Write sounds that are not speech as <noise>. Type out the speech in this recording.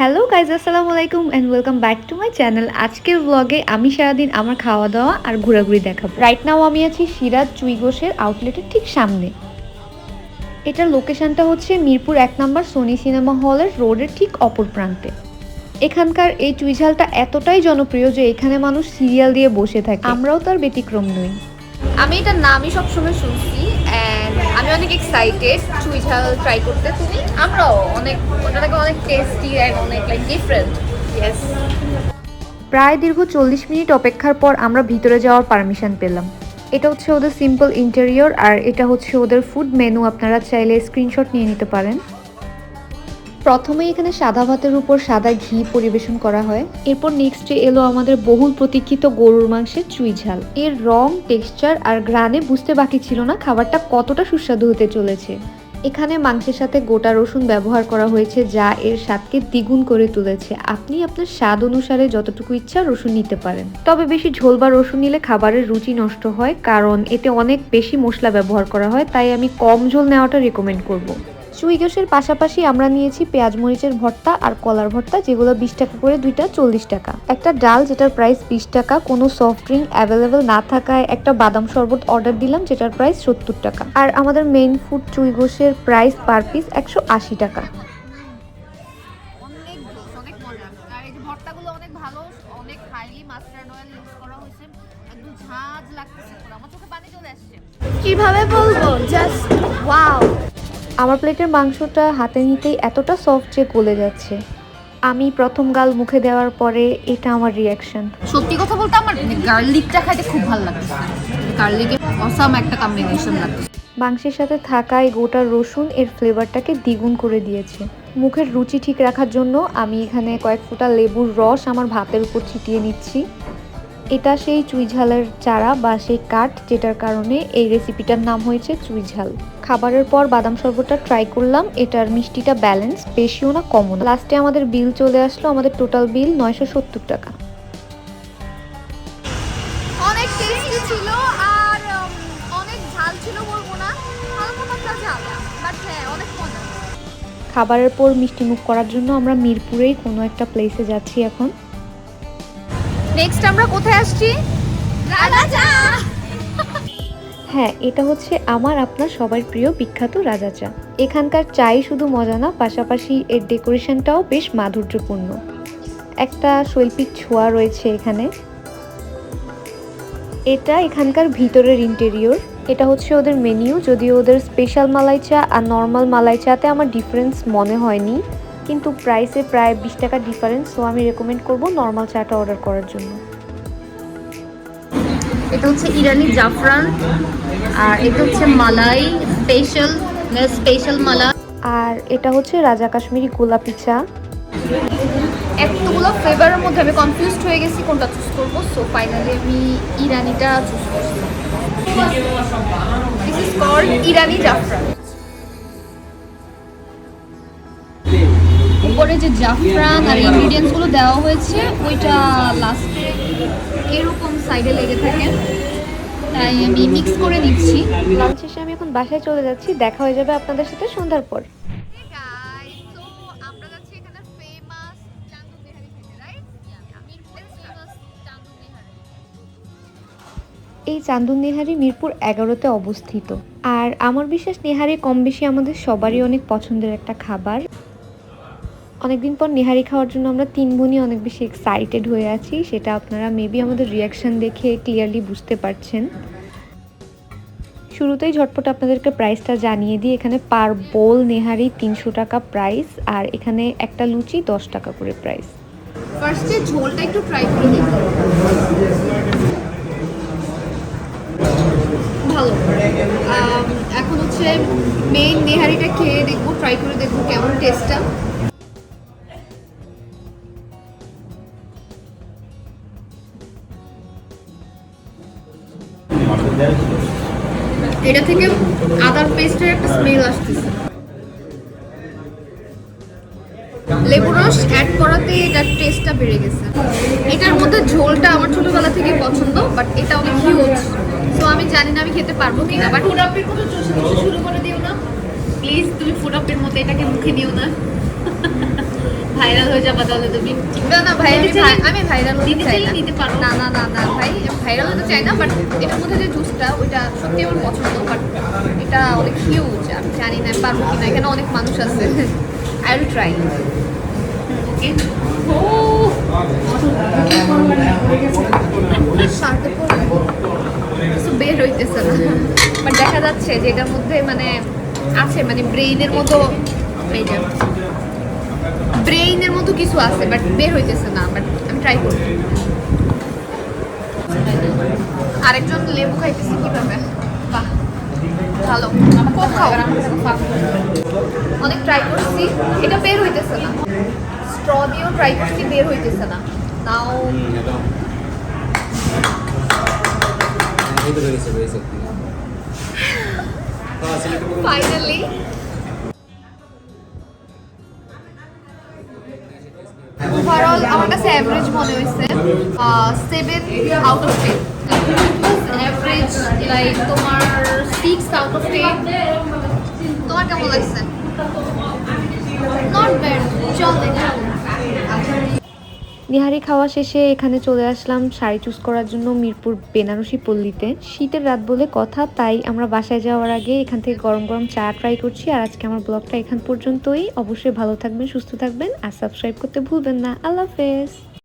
Hello guys আসসালামু আলাইকুম and welcome back to my channel আজকের ব্লগে আমি সারাদিন আমার খাওয়া দাওয়া আর ঘোরাঘুরি দেখাবো। রাইট নাও আমি আছি সিরাজ চুইগোশের আউটলেটের ঠিক সামনে। এটার লোকেশনটা হচ্ছে মিরপুর এক নম্বর সোনি সিনেমা হলের রোডের ঠিক অপর প্রান্তে। এখানকার এই চুইঝালটা এতটাই জনপ্রিয় যে এখানে মানুষ সিরিয়াল দিয়ে বসে থাকে। আমরাও তার ব্যতিক্রম নই। আমি এটার নামই সবসময় শুনছি। অনেক এক্সাইটেড চুই ঝাল ট্রাই করতে তুমি, আমরাও অনেক ওটা থেকে অনেক টেস্টি অ্যান্ড অনেক লাইক ডিফারেন্ট ইয়েস প্রায় দীর্ঘ চল্লিশ মিনিট অপেক্ষার পর আমরা ভিতরে যাওয়ার পারমিশন পেলাম। এটা হচ্ছে ওদের সিম্পল ইন্টেরিয়র আর এটা হচ্ছে ওদের ফুড মেনু আপনারা চাইলে স্ক্রিনশট নিয়ে নিতে পারেন। প্রথমেই এখানে সাদা ভাতের উপর সাদা ঘি পরিবেশন করা হয়। এরপর নেক্সটে এলো আমাদের বহুল প্রতীক্ষিত গরুর মাংসের চুই ঝাল। এর রং টেক্সচার আর গ্রানে বুঝতে বাকি ছিল না, খাবারটা কতটা সুস্বাদু হতে চলেছে। এখানে মাংসের সাথে গোটা রসুন ব্যবহার করা হয়েছে, যা এর স্বাদকে দ্বিগুণ করে তুলেছে। আপনি আপনার স্বাদ অনুসারে যতটুকু ইচ্ছা রসুন নিতে পারেন। তবে বেশি ঝোল বা রসুন নিলে খাবারের রুচি নষ্ট হয়, কারণ এতে অনেক বেশি মশলা ব্যবহার করা হয়, তাই আমি কম ঝোল নেওয়াটা রেকমেন্ড করব। সুইগোসের পাশাপাশি আমরা নিয়েছি পেঁয়াজ মরিচের ভর্তা আর কলার ভর্তা যেগুলো বিশ টাকা করে দুইটা চল্লিশ টাকা। একটা ডাল যেটার প্রাইস বিশ টাকা কোনো সফট ড্রিঙ্ক অ্যাভেলেবেল না থাকায় একটা বাদাম শরবত অর্ডার দিলাম যেটার প্রাইস সত্তর টাকা। আর আমাদের মেইন ফুড চুইগোসের প্রাইস পার পিস একশো আশি টাকা। অনেক জোস অনেক মজা। আর এই যে ভর্তাগুলো অনেক ভালো অনেক হাইলি মাস্টার্ড অয়েল ইউজ করা হয়েছে। একদম ঝাঁজ লাগতেছে আমার চোখে পানি চলে আসছে। কীভাবে বলব? জাস্ট ওয়াও আমার প্লেটের মাংসটা হাতে নিতেই এতটা সফট যে গলে যাচ্ছে। আমি প্রথম গাল মুখে দেওয়ার পরে এটা আমার রিয়াকশন সত্যি কথা বলতে আমার গার্লিকটা খাইতে খুব ভালো লাগছে। গার্লিকের অসাম একটা কম্বিনেশন লাগছে। মাংসের সাথে থাকা এই গোটা রসুন এর ফ্লেভারটাকে দ্বিগুণ করে দিয়েছে। মুখের রুচি ঠিক রাখার জন্য আমি এখানে কয়েক ফোঁটা লেবুর রস আমার ভাতের উপর ছিটিয়ে নিচ্ছি। এটা সেই চুইঝালের চারা বা সেই কাঠ যেটার কারণে এই রেসিপিটার নাম হয়েছে চুইঝাল। খাবারের পর বাদাম শরবতটা ট্রাই করলাম এটার মিষ্টিটা ব্যালেন্স বেশিও না কমও না। লাস্টে আমাদের বিল চলে আসলো আমাদের টোটাল বিল নয়শো সত্তর টাকা। অনেক টেস্টি ছিল আর অনেক ঝাল ছিল বলব না। হালকা পাতলা ঝাল বাট হ্যাঁ অনেক মজা। খাবারের পর মিষ্টি মুখ করার জন্য আমরা মিরপুরেই কোনো একটা প্লেসে যাচ্ছি এখন। নেক্সট আমরা কোথায় আসছি? রাজা! হ্যাঁ এটা হচ্ছে আমার, আপনার সবার প্রিয় বিখ্যাত রাজা চা। এখানকার চাই শুধু মজা না, পাশাপাশি এর ডেকোরেশনটাও বেশ মাধুর্যপূর্ণ। একটা শৈল্পিক ছোঁয়া রয়েছে এখানে। এটা এখানকার ভিতরের ইন্টেরিয়র এটা হচ্ছে ওদের মেনিউ যদিও ওদের স্পেশাল মালাই চা আর নর্মাল মালাই চাতে আমার ডিফারেন্স মনে হয়নি। কিন্তু প্রাইসে প্রায় বিশ টাকা ডিফারেন্স সো আমি রেকমেন্ড করব নর্মাল চাটা অর্ডার করার জন্য। এটা হচ্ছে ইরানি জাফরান আর এটা হচ্ছে মালাই স্পেশাল স্পেশাল মালা আর এটা হচ্ছে রাজা কাশ্মীরি গোলাপি চা এতগুলো ফ্লেভারের মধ্যে আমি কনফিউজড হয়ে গেছি কোনটা চুজ করব সো ফাইনালি আমি ইরানিটা চুজ করছি। This is called Irani Zafran. উপরে যে জাফরান আর ইনগ্রিডিয়েন্টসগুলো দেওয়া হয়েছে ওইটা লাস্টে এরকম সাইডে লেগে থাকে। তাই আমি মিক্স করে দিচ্ছি লাঞ্চ শেষে আমি এখন বাসায় চলে যাচ্ছি। দেখা হয়ে যাবে আপনাদের সাথে সন্ধ্যার পর। এই চান্দুন নেহারি মিরপুর এগারোতে অবস্থিত। আর আমার বিশ্বাস নেহারি কম বেশি আমাদের সবারই অনেক পছন্দের একটা খাবার। অনেকদিন পর নেহারি খাওয়ার জন্য আমরা তিন বোনই অনেক বেশি এক্সাইটেড হয়ে আছি, সেটা আপনারা মেবি আমাদের রিয়াকশন দেখে ক্লিয়ারলি বুঝতে পারছেন। শুরুতেই ঝটপট আপনাদেরকে প্রাইসটা জানিয়ে দিই, এখানে পার বোল নেহারি তিনশো টাকা প্রাইস আর এখানে একটা লুচি দশ টাকা করে প্রাইস ফার্স্টে ঝোলটা একটু ট্রাই করে ভালো। এখন হচ্ছে মেইন নেহারিটা খেয়ে দেখব ট্রাই করে দেখব কেমন টেস্টটা এটা থেকে আদার পেস্টের একটা স্মেল আসতেছে। লেবু রস অ্যাড করাতে এটার টেস্টটা বেড়ে গেছে। এটার মধ্যে ঝোলটা আমার ছোটবেলা থেকে পছন্দ বাট এটা অনেক হিউজ তো আমি জানি না আমি খেতে পারব কিনা বাট মতো চষে চষে শুরু করে দিও না। প্লিজ তুমি ফুডাপের মতো এটাকে মুখে নিও না। ভাইরাল হয়ে যাবা তাহলে তুমি। না না ভাই আমি ভাইরাল হতে চাই না। নিতে পারো। না না না না ভাই ভাইরাল হতে চাই না বাট এটার মধ্যে যে জুসটা ওইটা সত্যি আমার পছন্দ বাট এটা অনেক হিউজ আমি জানি না পারব কিনা এখানে অনেক মানুষ আছে। আই উইল ট্রাই ওকে ও বের হইতেছে না। বাট দেখা যাচ্ছে যে এটার মধ্যে মানে আছে মানে ব্রেইনের মতো। এই যে। ব্রেইনের মতো কিছু আছে বাট বের হইতেছে না বাট আমি ট্রাই করব। আরেকজন লেবু খাইতেছে কীভাবে? বাহ ভালো। কোক খাও। অনেক ট্রাই করছি এটা বের হইতেছে না। স্ট্র দিয়েও ট্রাই করছি বের হইতেছে না। নাও। ফাইনালি <laughs> ওভারঅল আমার কাছে অ্যাভারেজ মনে হয়েছে seven out of ten average like তোমার সিক্স আউট অফ টেন তোমার কেমন লাগছে? নট ব্যাড চলে নিহারি খাওয়া শেষে এখানে চলে আসলাম শাড়ি চুজ করার জন্য মিরপুর বেনারসি পল্লীতে। শীতের রাত বলে কথা, তাই আমরা বাসায় যাওয়ার আগে এখান থেকে গরম গরম চা ট্রাই করছি। আর আজকে আমার ব্লগটা এখান পর্যন্তই। অবশ্যই ভালো থাকবেন, সুস্থ থাকবেন, আর সাবস্ক্রাইব করতে ভুলবেন না। আল্লাহ হাফেজ।